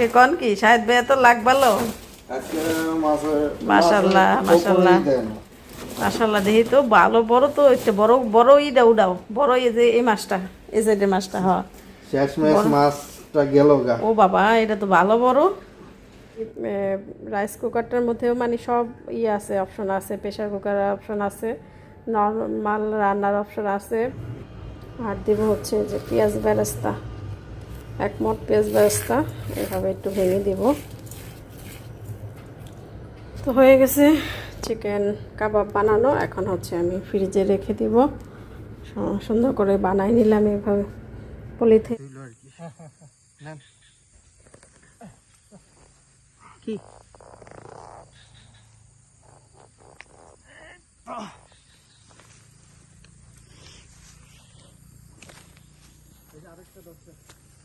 আজকে কন কি? শাহেদ ভাই তো লাগ ভালো। দেয় না। মাসাল্লাহ দেখি তো ভালো বড় তো একটু বড় বড় ইটা উডাও। বড় এই যে এই মাছটা এই সাইডের মাছটা হ। শেষমেশ মাছটা গেল গা। ও বাবা এটা তো ভালো বড়। রাইস কুকারটার মধ্যেও মানে সব ইয়ে আছে অপশন আছে প্রেশার কুকার অপশন আছে নর্মাল রান্নার অপশন আছে। আর দিব হচ্ছে যে পেঁয়াজ বেরেস্তা। এক মোট পেঁয়াজ বেরেস্তা এভাবে একটু ভেঙে দিব। তো হয়ে গেছে চিকেন কাবাব বানানো। এখন হচ্ছে আমি ফ্রিজে রেখে দিব। সুন্দর করে বানাই নিলাম এভাবে। পলিথিন। কি।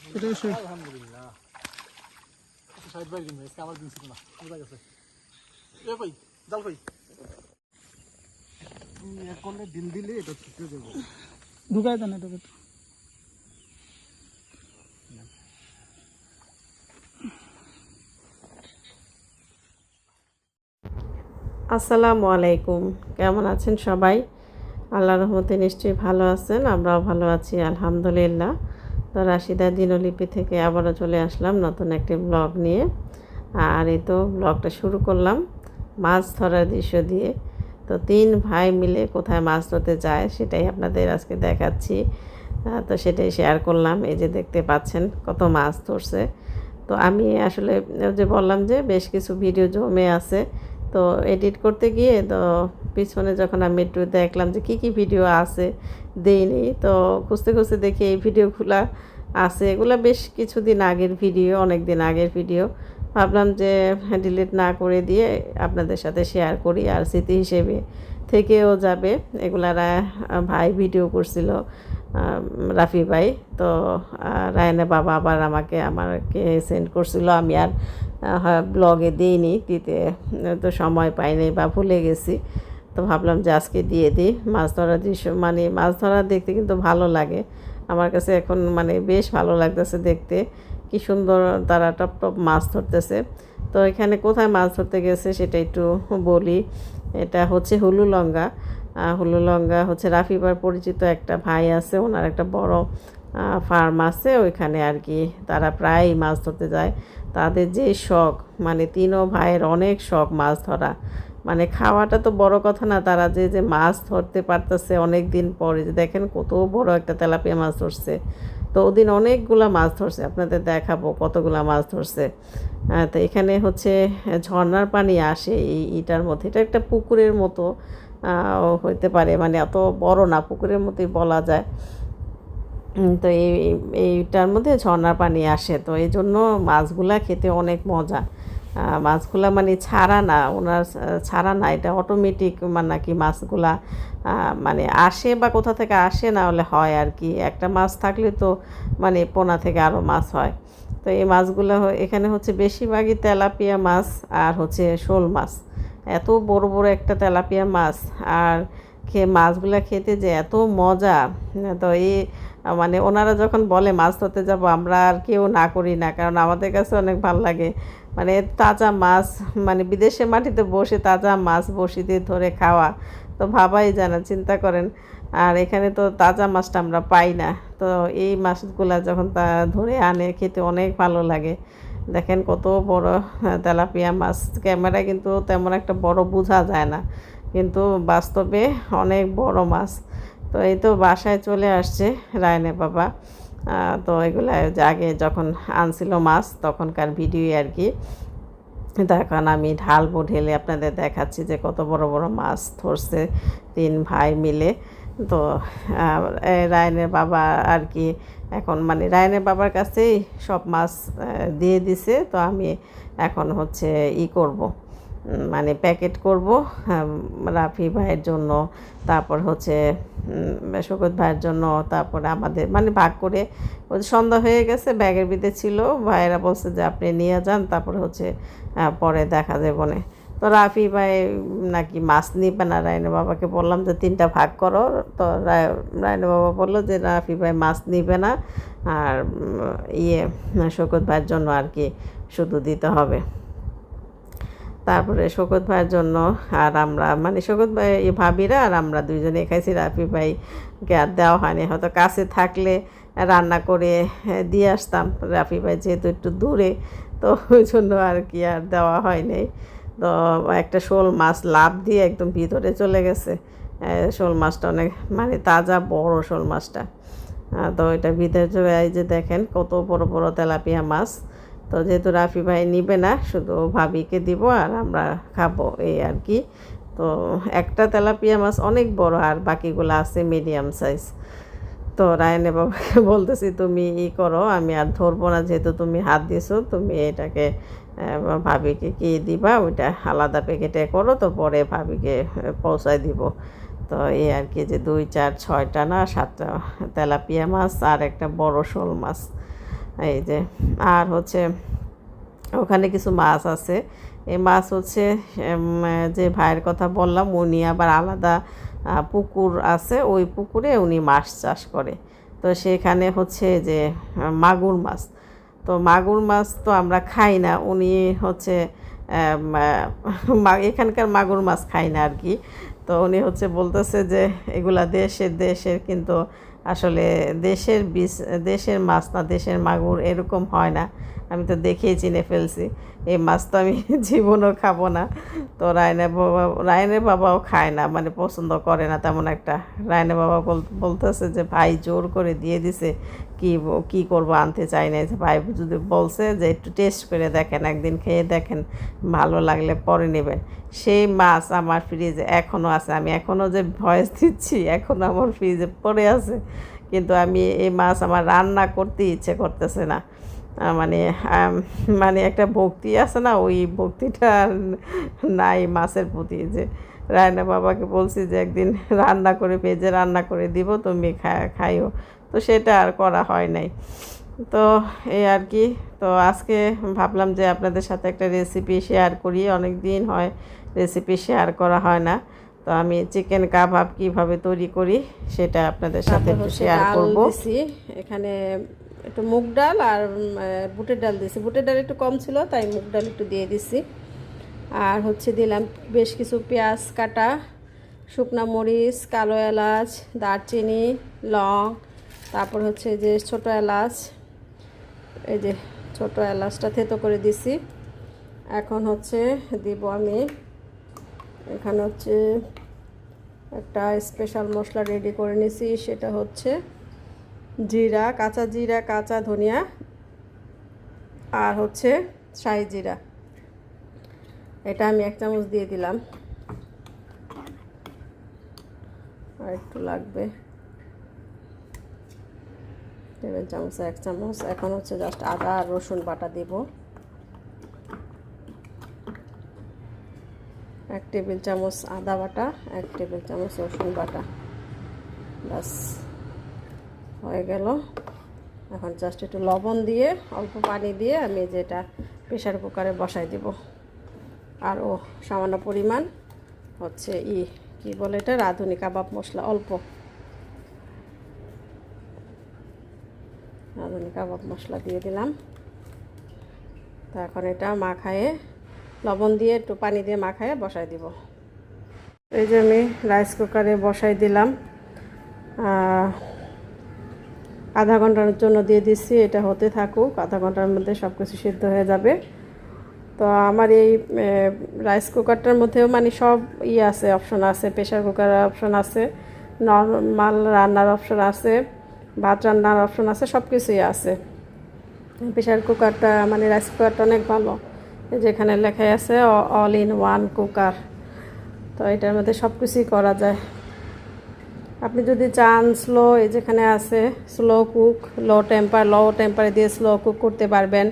আলহামদুলিল্লাহ। সাহেব ভাই দিন আমার দিন ছিল না। বোঝা গেছে। এ ভাই জাল ভাই করলে দিন দিলে এটা ছুটে দেবো ঢুকাই দেন এটা আসসালামু আলাইকুম। কেমন আছেন সবাই? আল্লাহ রহমতে নিশ্চয়ই ভালো আছেন আমরাও ভালো আছি আলহামদুলিল্লাহ। তো রাশিদা দিনলিপি থেকে আবারও চলে আসলাম নতুন একটি ব্লগ নিয়ে। আর এই তো ব্লগটা শুরু করলাম মাছ ধরার দৃশ্য দিয়ে। তো তিন ভাই মিলে কোথায় মাছ ধরতে যায় সেটাই আপনাদের আজকে দেখাচ্ছি। তো সেটাই শেয়ার করলাম। এই যে দেখতে পাচ্ছেন কত মাছ ধরছে। তো আমি আসলে যে বললাম যে বেশ কিছু ভিডিও জমে আছে। তো এডিট করতে গিয়ে তো পিছনে যখন আমি একটু দেখলাম যে কী কী ভিডিও আছে দেইনি, তো খুঁজতে খুঁজতে দেখি এই ভিডিওগুলো আছে। এগুলো বেশ কিছুদিন আগের ভিডিও অনেক দিন আগের ভিডিও ভাবলাম যে ডিলিট না করে দিয়ে আপনাদের সাথে শেয়ার করি, আর স্মৃতি হিসেবে থেকেও যাবে। এগুলারা ভাই ভিডিও করছিল। রাফি ভাই তো আহ, রায়না বাবা আবার আমাকে আমাকে সেন্ড করছিল। আমি আর ব্লগে দিইনি দিতে তো সময় পাইনি বা ভুলে গেছি। তো ভাবলাম যে আজকে দিয়ে দিই। মাছ ধরার দৃশ্য মানে মাছ ধরা দেখতে কিন্তু ভালো লাগে। আমার কাছে এখন মানে বেশ ভালো লাগতেছে দেখতে। কি সুন্দর তারা টপ টপ মাছ ধরতেছে। তো এখানে কোথায় মাছ ধরতে গেছে সেটা একটু বলি। এটা হচ্ছে হুলুলঙ্গা। আহ, হুলুলঙ্গা হচ্ছে রাফিবার পরিচিত একটা ভাই আছে ওনার একটা বড় ফার্ম আছে ওইখানে আর কি তারা প্রায়ই মাছ ধরতে যায়। তাদের যে শখ মানে তিনও ভাইয়ের অনেক শখ মাছ ধরা। মানে খাওয়াটা তো বড় কথা না তারা যে যে মাছ ধরতে পারতেছে অনেক দিন পরে যে দেখেন কত বড় একটা তেলাপিয়া মাছ ধরছে। তো ওদিন অনেকগুলা মাছ ধরছে আপনাদের দেখাবো কতগুলা মাছ ধরছে। তো এখানে হচ্ছে ঝর্ণার পানি আসে এই ইটার মধ্যে এটা একটা পুকুরের মতো। হইতে পারে। মানে অত বড় না, পুকুরের মতোই বলা যায়। তো এই, এইটার মধ্যে ঝর্ণার পানি আসে। তো এই জন্য মাছগুলা খেতে অনেক মজা। মাছগুলা মানে ছাড়া না, ওনার ছাড়া না, এটা অটোমেটিক মানে নাকি মাছগুলা মানে আসে বা কোথা থেকে আসে না হলে হয় আর কি। একটা মাছ থাকলে তো মানে পোনা থেকে আরও মাছ হয়। তো এই মাছগুলো এখানে হচ্ছে বেশিরভাগই তেলাপিয়া মাছ আর হচ্ছে শোল মাছ। এত বড় বড় একটা তেলাপিয়া মাছ আর খেয়ে মাছগুলো খেতে যে এত মজা। তো এই মানে ওনারা যখন বলে, মাছ ধরতে যাব, আমরা আর কেউ না করি না, কারণ আমাদের কাছে অনেক ভালো লাগে। মানে তাজা মাছ মানে বিদেশে মাটিতে বসে তাজা মাছ বসিতে ধরে খাওয়া, তো ভাবাই যায় না, চিন্তা করেন। আর এখানে তো তাজা মাছটা আমরা পাই না। তো এই মাছগুলা যখন তা ধরে আনে, খেতে অনেক ভালো লাগে। দেখেন কত বড় তেলাপিয়া মাছ। ক্যামেরায় কিন্তু তেমন একটা বড় বোঝা যায় না, কিন্তু বাস্তবে অনেক বড় মাছ। তো এই তো বাসায় চলে আসছে রায়নে বাবা। তো এগুলো আগে যখন আনছিল মাছ, তখনকার ভিডিও আর কি। তখন আমি ঢালবো, ঢেলে আপনাদের দেখাচ্ছি যে কত বড় বড় মাছ ধরছে তিন ভাই মিলে। তো রায়নের বাবা আর কি এখন মানে রায়নের বাবার কাছেই সব মাছ দিয়ে দিছে, তো আমি এখন হচ্ছে ই করব। মানে প্যাকেট করব রাফি ভাইয়ের জন্য, তারপর হচ্ছে শকত ভাইয়ের জন্য, তারপরে আমাদের মানে ভাগ করে সন্ধ্যা হয়ে গেছে, ব্যাগের ভিতরে ছিল, ভাইয়েরা বলছে যে আপনি নিয়ে যান, তারপর হচ্ছে পরে দেখা যাবে না তো রাফি ভাই নাকি মাছ নিবে না রায়নের বাবাকে বললাম যে তিনটা ভাগ করো। তো রায়- রায়নের বাবা বলল যে রাফি ভাই মাছ নিবে না আর ইয়ে শকত ভাইয়ের জন্য আর কি শুধু দিতে হবে। তারপরে শকত ভাইয়ের জন্য আর আমরা মানে শকত ভাই ভাবিরা আর আমরা দুইজনে খাইছি। রাফি ভাইকে আর দেওয়া হয়নি। হয়তো কাছে থাকলে রান্না করে হ্যাঁ, দিয়ে আসতাম। রাফি ভাই যেহেতু একটু দূরে তো ওই জন্য আর কি আর দেওয়া হয়নি। তো একটা শোল মাছ লাভ দিয়ে একদম ভিতরে চলে গেছে। শোল মাছটা অনেক মানে তাজা বড় শোল মাছটা। তো এটা ভিতরে চলে এই যে দেখেন কত বড় বড় তেলাপিয়া মাছ। তো যেহেতু রাফি ভাই নিবে না, শুধু ভাবিকে দিব আর আমরা খাব এই আর কি। তো একটা তেলাপিয়া মাছ অনেক বড় আর বাকিগুলো আছে মিডিয়াম সাইজ তো রায়নে বাবাকে বলতেছি, তুমি ই করো, আমি আর ধরবো না, যেহেতু তুমি হাত দিছো তুমি এটাকে ভাবিকে কি দিবা, ওইটা আলাদা প্যাকেটে করো, তো পরে ভাবিকে পৌঁছায় দিব। তো এই আর কি, যে দুই, চার, ছয়টা না, সাতটা তেলাপিয়া মাছ আর একটা বড় শোল মাছ। এই যে, আর হচ্ছে ওখানে কিছু মাছ আছে। এই মাছ হচ্ছে যে ভাইয়ের কথা বললাম, উনি আবার আলাদা পুকুর আছে, ওই পুকুরে উনি মাছ চাষ করে। তো সেখানে হচ্ছে যে মাগুর মাছ। তো মাগুর মাছ তো আমরা খাই না, উনি হচ্ছে এখানকার মাগুর মাছ খাই না আর কি। তো উনি হচ্ছে বলতেছে যে, এগুলা দেশের দেশের কিন্তু আসলে দেশের বিষ দেশের মাছ না, দেশের মাগুর এরকম হয় না। আমি তো দেখেই চিনে ফেলছি। এই মাছ তো আমি জীবনও খাব না। তো রায়নের বাবা রায়নের বাবাও খায় না মানে পছন্দ করে না তেমন একটা। রায়নের বাবা বলতেছে যে, ভাই, জোর করে দিয়ে দিছে। কি কি করব আনতে চাই না। ভাই যদি বলছে যে, একটু টেস্ট করে দেখেন, একদিন খেয়ে দেখেন, ভালো লাগলে পরে নেবেন। সেই মাছ আমার ফ্রিজে এখনও আছে। আমি এখনও যে ভয়েস দিচ্ছি এখনও আমার ফ্রিজে পড়ে আছে। কিন্তু আমি এই মাছ আমার রান্না করতে ইচ্ছে করতেছে না। মানে মানে একটা ভক্তি আছে না ওই ভক্তিটা নাই মাছের প্রতি। যে রায়না বাবাকে বলছি যে একদিন রান্না করে ভেজে রান্না করে দিব তুমি খা- খাইও। তো সেটা আর করা হয় নাই। তো এই আর কি তো আজকে ভাবলাম যে আপনাদের সাথে একটা রেসিপি শেয়ার করি অনেক দিন হয় রেসিপি শেয়ার করা হয় না। তো আমি চিকেন কাবাব কীভাবে তৈরি করি সেটা আপনাদের সাথে শেয়ার করব। এখানে একটু মুগ ডাল আর বুটের ডাল দিয়েছি। বুটের ডাল একটু কম ছিল, তাই মুগ ডাল একটু দিয়ে দিছি। আর হচ্ছে দিলাম বেশ কিছু পেঁয়াজ কাটা, শুকনা মরিচ, কালো এলাচ, দারচিনি, লং, তারপর হচ্ছে যে ছোট এলাচ, এই যে ছোট এলাচটা থেতো করে দিছি। এখন হচ্ছে দিব আমি, এখানে হচ্ছে একটা স্পেশাল মশলা রেডি করে নিছি, সেটা হচ্ছে জিরা, কাঁচা জিরা, কাঁচা ধনিয়া আর হচ্ছে শাহি জিরা। এটা আমি এক চামচ দিয়ে দিলাম। আর একটু লাগবে। টেবিল চামচ, এক চামচ। এখন হচ্ছে জাস্ট আদা আর রসুন বাটা দিব। এক টেবিল চামচ আদা বাটা, এক টেবিল চামচ রসুন বাটা। বাস হয়ে গেল। এখন জাস্ট একটু লবণ দিয়ে, অল্প পানি দিয়ে আমি যেটা প্রেশার কুকারে বসাই দিব। আর ও সামান্য পরিমাণ হচ্ছে ই, কি বলে এটা? রাঁধুনি কাবাব মশলা, অল্প। রাঁধুনি কাবাব মশলা দিয়ে দিলাম। তো এখন এটা মাখায়ে, লবণ দিয়ে একটু পানি দিয়ে মাখায়ে বসাই দিব। এই যে আমি রাইস কুকারে বসাই দিলাম। আধা ঘণ্টার জন্য দিয়ে দিচ্ছি, এটা হতে থাকুক, আধা ঘণ্টার মধ্যে সব কিছু সিদ্ধ হয়ে যাবে। তো আমার এই রাইস কুকারটার মধ্যেও মানে সব ই আছে অপশন আছে প্রেশার কুকারের অপশন আছে নর্মাল রান্নার অপশন আছে, ভাত রান্নার অপশন আছে সব কিছুই আছে। প্রেশার কুকারটা মানে রাইস কুকারটা অনেক ভালো, যেখানে লেখাই আছে অল ইন ওয়ান কুকার তো এটার মধ্যে সব কিছুই করা যায়। আপনি যদি চান স্লো এই যেখানে আছে slow cook low temper low টেম্পারে দিয়ে স্লো কুক করতে পারবেন।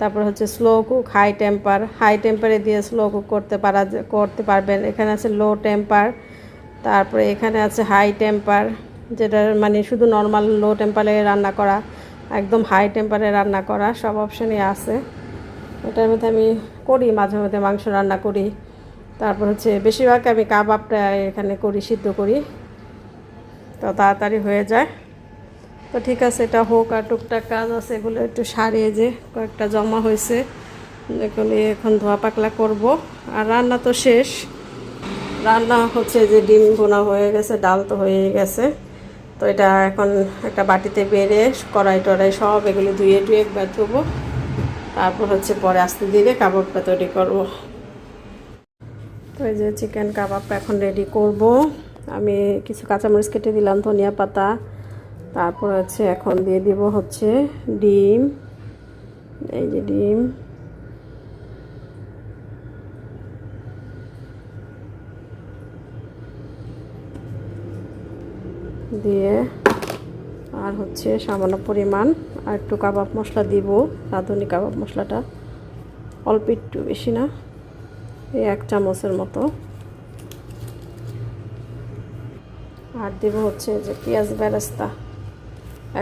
তারপর হচ্ছে slow cook high temper high টেম্পারে দিয়ে স্লো কুক করতে পারা, করতে পারবেন। এখানে আছে লো টেম্পার তারপরে এখানে আছে হাই টেম্পার যেটা মানে শুধু নর্মাল লো টেম্পারে রান্না করা, একদম হাই টেম্পারে রান্না করা, সব অপশানই আছে। এটার মধ্যে আমি করি, মাঝে মধ্যে মাংস রান্না করি। তারপর হচ্ছে বেশিরভাগ আমি কাবাবটা এখানে করি, সিদ্ধ করি। তো তাড়াতাড়ি হয়ে যায়। তো ঠিক আছে, এটা হোক আর টুকটাক কাজ আছে, এগুলো একটু সারিয়ে যে কয়েকটা জমা হয়েছে, এগুলো এখন ধোয়া পাকলা করব। আর রান্না তো শেষ। রান্না হচ্ছে যে ডিম বোনা হয়ে গেছে, ডাল তো হয়ে গেছে। তো এটা এখন একটা বাটিতে বেড়ে কড়াই টড়াই সব এগুলো ধুয়ে টুয়ে একবার ধুবো। তারপর হচ্ছে পরে আস্তে ধীরে কাবাবটা তৈরি করব। তো এই যে চিকেন কাবাবটা এখন রেডি করব। আমি কিছু কাঁচামরিচ কেটে দিলাম, ধনিয়া পাতা। তারপর হচ্ছে এখন দিয়ে দিব হচ্ছে ডিম। এই যে ডিম। দিয়ে আর হচ্ছে সামান্য পরিমাণ আর একটু কাবাব মশলা দিব, রাঁধুনি কাবাব মশলাটা। অল্প একটু বেশি না, এই এক চামচের মতো। দিব হচ্ছে যে পেঁয়াজ বেরেস্তা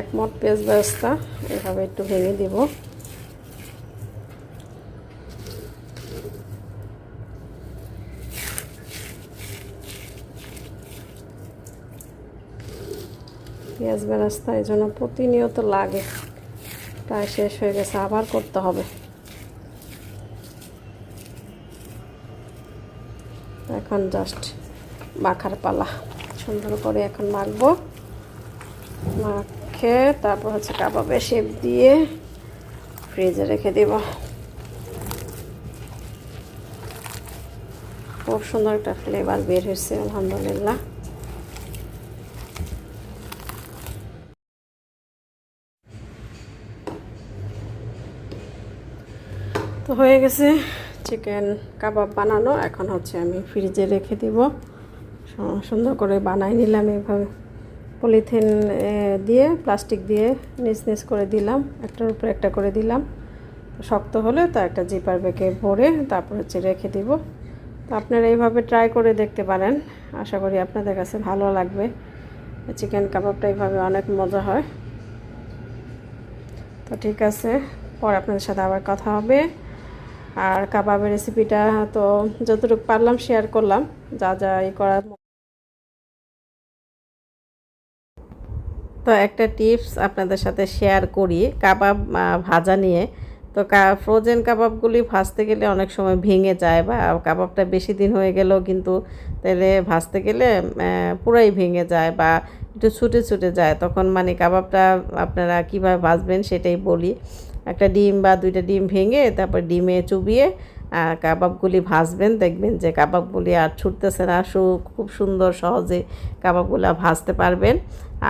এক মোট পেঁয়াজ বেরেস্তা, এভাবে একটু ভেঙে দিব। পেঁয়াজ বেরাস্তা এই জন্য প্রতিনিয়ত লাগে, প্রায় শেষ হয়ে গেছে, আবার করতে হবে। এখন জাস্ট মাখার পালা। সুন্দর করে এখন মাখবো। মাখে, তারপর হচ্ছে কাবাবে শেপ দিয়ে ফ্রিজে রেখে দেব। খুব সুন্দর একটা ফ্লেভার বের হয়েছে, আলহামদুলিল্লাহ। তো হয়ে গেছে চিকেন কাবাব বানানো। এখন হচ্ছে আমি ফ্রিজে রেখে দিব। সুন্দর করে বানাই নিলাম এইভাবে পলিথিন দিয়ে, প্লাস্টিক দিয়ে নিচ নিচ করে দিলাম। একটার উপরে একটা করে দিলাম। শক্ত হলে তা একটা জিপার ব্যাগে ভরে তারপর হচ্ছে রেখে দিব। তো আপনারা এইভাবে ট্রাই করে দেখতে পারেন। আশা করি আপনাদের কাছে ভালো লাগবে। চিকেন কাবাবটা এইভাবে অনেক মজা হয়। তো ঠিক আছে, পরে আপনাদের সাথে আবার কথা হবে। আর কাবাবের রেসিপিটা তো যতটুকু পারলাম শেয়ার করলাম, যা যা ই করার তো একটা টিপস আপনাদের সাথে শেয়ার করি, কাবাব ভাজা নিয়ে। তো ফ্রোজেন কাবাবগুলি ভাজতে গেলে অনেক সময় ভেঙে যায় বা কাবাবটা বেশি দিন হয়ে গেলেও কিন্তু তাহলে ভাজতে গেলে পুরাই ভেঙে যায় বা একটু ছুটে ছুটে যায়। তখন মানে কাবাবটা আপনারা কীভাবে ভাজবেন সেটাই বলি। একটা ডিম বা দুইটা ডিম ভেঙে তারপর ডিমে চুবিয়ে কাবাবগুলি ভাজবেন। দেখবেন যে কাবাবগুলি আর ছুটতেছে না। সু, খুব সুন্দর সহজে কাবাবগুলো ভাজতে পারবেন।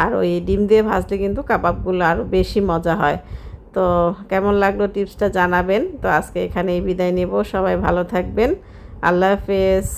আর ওই ডিম দিয়ে ভাজলে কিন্তু কাবাবগুলো আরও বেশি মজা হয়। তো কেমন লাগল টিপসটা জানাবেন। তো আজকে এখানেই বিদায় নেব। সবাই ভালো থাকবেন। আল্লাহ হাফেজ।